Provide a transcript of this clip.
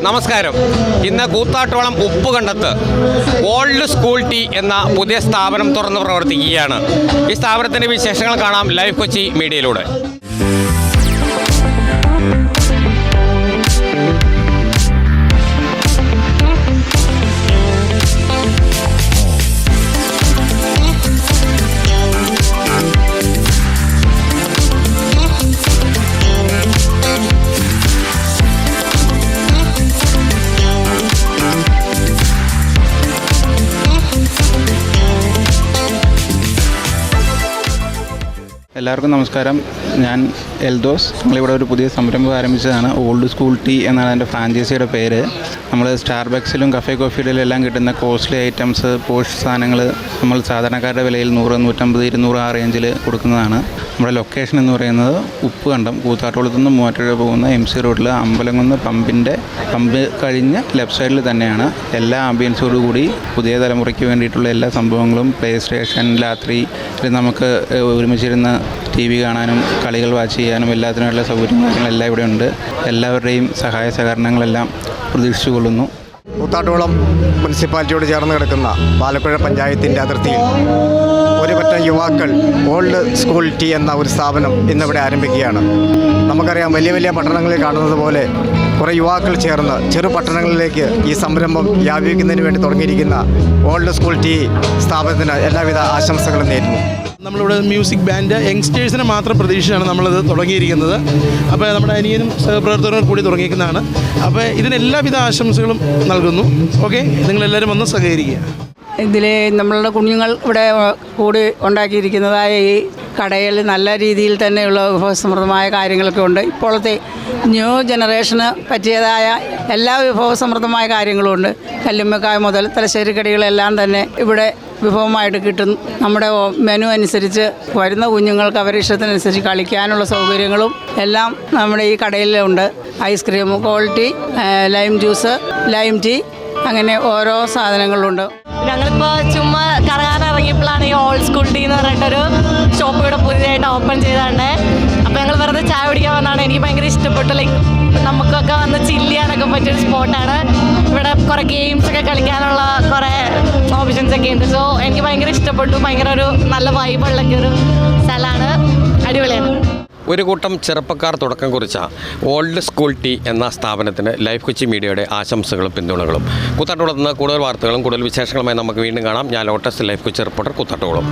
നമസ്കാരം. ഇന്ന് കൂത്താട്ടോളം ഉപ്പുകണ്ടത്ത് ഓൾഡ് സ്കൂൾ ടീ എന്ന പുതിയ സ്ഥാപനം തുറന്ന് പ്രവർത്തിക്കുകയാണ്. ഈ സ്ഥാപനത്തിന്റെ വിശേഷങ്ങൾ കാണാം ലൈവ് കൊച്ചി മീഡിയയിലൂടെ. എല്ലാവർക്കും നമസ്കാരം. ഞാൻ എൽദോസ്. നമ്മളിവിടെ ഒരു പുതിയ സംരംഭം ആരംഭിച്ചതാണ് ഓൾഡ് സ്കൂൾ ടീ എന്നാണ് അതിന്റെ ഫ്രാഞ്ചൈസിയുടെ പേര്. നമ്മൾ സ്റ്റാർബക്സിലും കഫേ കോഫിയിലും എല്ലാം കിട്ടുന്ന കോസ്റ്റ്ലി ഐറ്റംസ് പോഷ് സാധനങ്ങൾ നമ്മൾ സാധാരണക്കാരുടെ വിലയിൽ നൂറ് നൂറ്റമ്പത് ഇരുന്നൂറ് ആ റേഞ്ചിൽ കൊടുക്കുന്നതാണ്. നമ്മുടെ ലൊക്കേഷൻ എന്ന് പറയുന്നത് ഉപ്പ് കണ്ടം കൂത്താട്ടുകുളത്തു നിന്ന് മൂവാറ്റുപുഴ പോകുന്ന എം സി റോഡിൽ അമ്പലംകുന്ന് പമ്പിന്റെ പമ്പ് കഴിഞ്ഞ് ലെഫ്റ്റ് സൈഡിൽ തന്നെയാണ്. എല്ലാ ആംബിയൻസോടു കൂടി പുതിയ തലമുറയ്ക്ക് വേണ്ടിയിട്ടുള്ള എല്ലാ സംഭവങ്ങളും പ്ലേ സ്റ്റേഷൻ രാത്രി നമുക്ക് ഒരുമിച്ചിരുന്ന് ടി വി കാണാനും കളികൾ വാച്ച് ചെയ്യാനും എല്ലാത്തിനുമുള്ള സൗകര്യം കാര്യങ്ങളെല്ലാം ഇവിടെ ഉണ്ട്. എല്ലാവരുടെയും സഹായ സഹകരണങ്ങളെല്ലാം പ്രതീക്ഷിച്ചു കൊള്ളുന്നു. കൂത്താട്ടുകുളം മുനിസിപ്പാലിറ്റിയോട് ചേർന്ന് കിടക്കുന്ന പാലക്കുഴ പഞ്ചായത്തിന്റെ അതിർത്തിയിൽ ഒരു പറ്റം യുവാക്കൾ ഓൾഡ് സ്കൂൾ ടി എന്ന ഒരു സ്ഥാപനം ഇന്നിവിടെ ആരംഭിക്കുകയാണ്. നമുക്കറിയാം വലിയ വലിയ പട്ടണങ്ങളിൽ കാണുന്നത് പോലെ കുറേ യുവാക്കൾ ചേർന്ന് ചെറു പട്ടണങ്ങളിലേക്ക് ഈ സംരംഭം വ്യാപിക്കുന്നതിന് വേണ്ടി തുടങ്ങിയിരിക്കുന്ന ഓൾഡ് സ്കൂൾ ടി സ്ഥാപനത്തിന് എല്ലാവിധ ആശംസകളും നേരുന്നു. നമ്മളിവിടെ മ്യൂസിക് ബാൻഡ് യങ്സ്റ്റേഴ്സിനെ മാത്രം പ്രതീക്ഷിച്ചാണ് നമ്മളിത് തുടങ്ങിയിരിക്കുന്നത്. അപ്പോൾ നമ്മുടെ അനിയനും സഹപ്രവർത്തകരും കൂടി തുടങ്ങിയിരിക്കുന്നതാണ്. അപ്പോൾ ഇതിന് എല്ലാവിധ ആശംസകളും നൽകുന്നു. ഓക്കെ? നിങ്ങളെല്ലാവരും വന്ന് സഹകരിക്കുക. ഇതിൽ നമ്മളുടെ കുഞ്ഞുങ്ങൾ ഇവിടെ കൂടി ഉണ്ടാക്കിയിരിക്കുന്നതായ ഈ കടയിൽ നല്ല രീതിയിൽ തന്നെയുള്ള വിഭവസമൃദ്ധമായ കാര്യങ്ങളൊക്കെ ഉണ്ട്. ഇപ്പോഴത്തെ ന്യൂ ജനറേഷന് പറ്റിയതായ എല്ലാ വിഭവസമൃദ്ധമായ കാര്യങ്ങളും ഉണ്ട്. കല്ലുമ്മക്കായ മുതൽ തലശ്ശേരി കടികളെല്ലാം തന്നെ ഇവിടെ വിഭവമായിട്ട് കിട്ടും. നമ്മുടെ മെനു അനുസരിച്ച് വരുന്ന കുഞ്ഞുങ്ങൾക്ക് അവരുടെ ഇഷ്ടത്തിനനുസരിച്ച് കളിക്കാനുള്ള സൗകര്യങ്ങളും എല്ലാം നമ്മുടെ ഈ കടയിലുണ്ട് ice cream quality lime juice lime tea അങ്ങനെ ഓരോ സാധനങ്ങളുണ്ട്. ഞങ്ങളിപ്പോ ചുമ്മാ കറങ്ങാൻ ഇറങ്ങിയപ്പോഴാണ് ഈ ഓൾഡ് സ്കൂൾ ടീ എന്ന് പറഞ്ഞിട്ടൊരു ഷോപ്പ് ഇവിടെ പുതിയതായിട്ട് ഓപ്പൺ ചെയ്താണ്ട് അപ്പോൾ ഞങ്ങൾ വെറുതെ ചായ കുടിക്കാൻ വന്നാണ്. എനിക്ക് ഭയങ്കര ഇഷ്ടപ്പെട്ടു. ലൈക്ക് നമുക്കൊക്കെ വന്ന് ചില്ലിയാനൊക്കെ പറ്റിയൊരു സ്പോട്ടാണ് ഇവിടെ കുറേ ഗെയിംസ് ഒക്കെ കളിക്കാനുള്ള കുറേ ഓപ്ഷൻസ് ഒക്കെ ഉണ്ട്. സോ എനിക്ക് ഭയങ്കര ഇഷ്ടപ്പെട്ടു. ഭയങ്കര ഒരു നല്ല വൈബുള്ളൊക്കെ ഒരു സ്ഥലമാണ്. അടിപൊളിയാണ്. ഒരു കൂട്ടം ചെറുപ്പക്കാർ തുടക്കം കുറിച്ച ഓൾഡ് സ്കൂൾ ടീ എന്ന സ്ഥാപനത്തിന് ലൈഫ് കൊച്ചി മീഡിയയുടെ ആശംസകളും പിന്തുണകളും. കൂത്താട്ടോളത്ത് നിന്ന് കൂടുതൽ വാർത്തകളും കൂടുതൽ വിശേഷങ്ങളുമായി നമുക്ക് വീണ്ടും കാണാം. ഞാൻ Lotus Life Kochi reporter Koothattukulam.